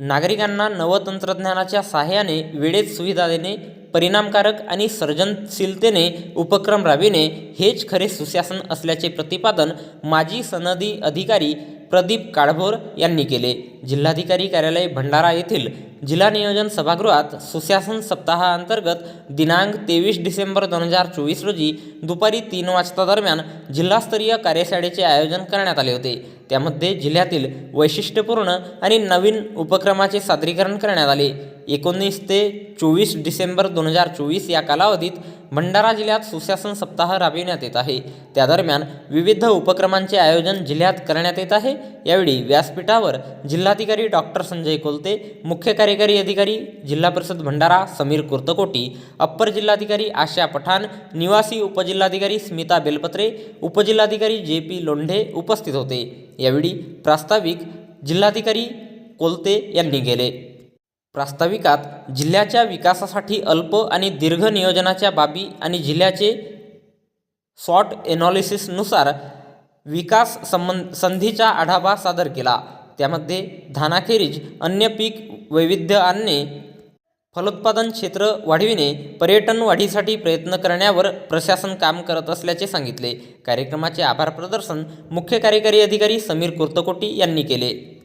नागरिकांना नवतंत्रज्ञानाच्या सहाय्याने वेळेत सुविधा देणे परिणामकारक आणि सर्जनशीलतेने उपक्रम राबविणे हेच खरे सुशासन असल्याचे प्रतिपादन माजी सनदी अधिकारी प्रदीप काळभोर यांनी केले. जिल्हाधिकारी कार्यालय भंडारा येथील जिल्हा नियोजन सभागृहात सुशासन सप्ताहाअंतर्गत दिनांक तेवीस डिसेंबर दोन हजार चोवीस रोजी दुपारी तीन वाजता दरम्यान जिल्हास्तरीय कार्यशाळेचे आयोजन करण्यात आले होते. त्यामध्ये जिल्ह्यातील वैशिष्ट्यपूर्ण आणि नवीन उपक्रमाचे सादरीकरण करण्यात आले. एकोणीस ते चोवीस डिसेंबर दोन हजार चोवीस या कालावधीत भंडारा जिल्ह्यात सुशासन सप्ताह राबविण्यात येत आहे. त्या दरम्यान विविध उपक्रमांचे आयोजन जिल्ह्यात करण्यात येत आहे. यावेळी व्यासपीठावर जिल्हाधिकारी डॉक्टर संजय कोलते मुख्य कार्यकारी अधिकारी जिल्हा परिषद भंडारा समीर कुर्तकोटी अप्पर जिल्हाधिकारी आशा पठाण निवासी उपजिल्हाधिकारी स्मिता बेलपत्रे उपजिल्हाधिकारी जे पी लोंढे उपस्थित होते. यावेळी प्रास्ताविक जिल्हाधिकारी कोलते यांनी केले. प्रास्ताविकात जिल्ह्याच्या विकासासाठी अल्प आणि दीर्घ नियोजनाच्या बाबी आणि जिल्ह्याचे सॉट एनॉलिसिसनुसार विकास संबंध संधीचा आढावा सादर केला. त्यामध्ये धानाखेरीज अन्य पीक वैविध्य आणणे फलोत्पादन क्षेत्र वाढविणे पर्यटन वाढीसाठी प्रयत्न करण्यावर प्रशासन काम करत असल्याचे सांगितले. कार्यक्रमाचे आभार प्रदर्शन मुख्य कार्यकारी अधिकारी समीर कुर्तकोटी यांनी केले.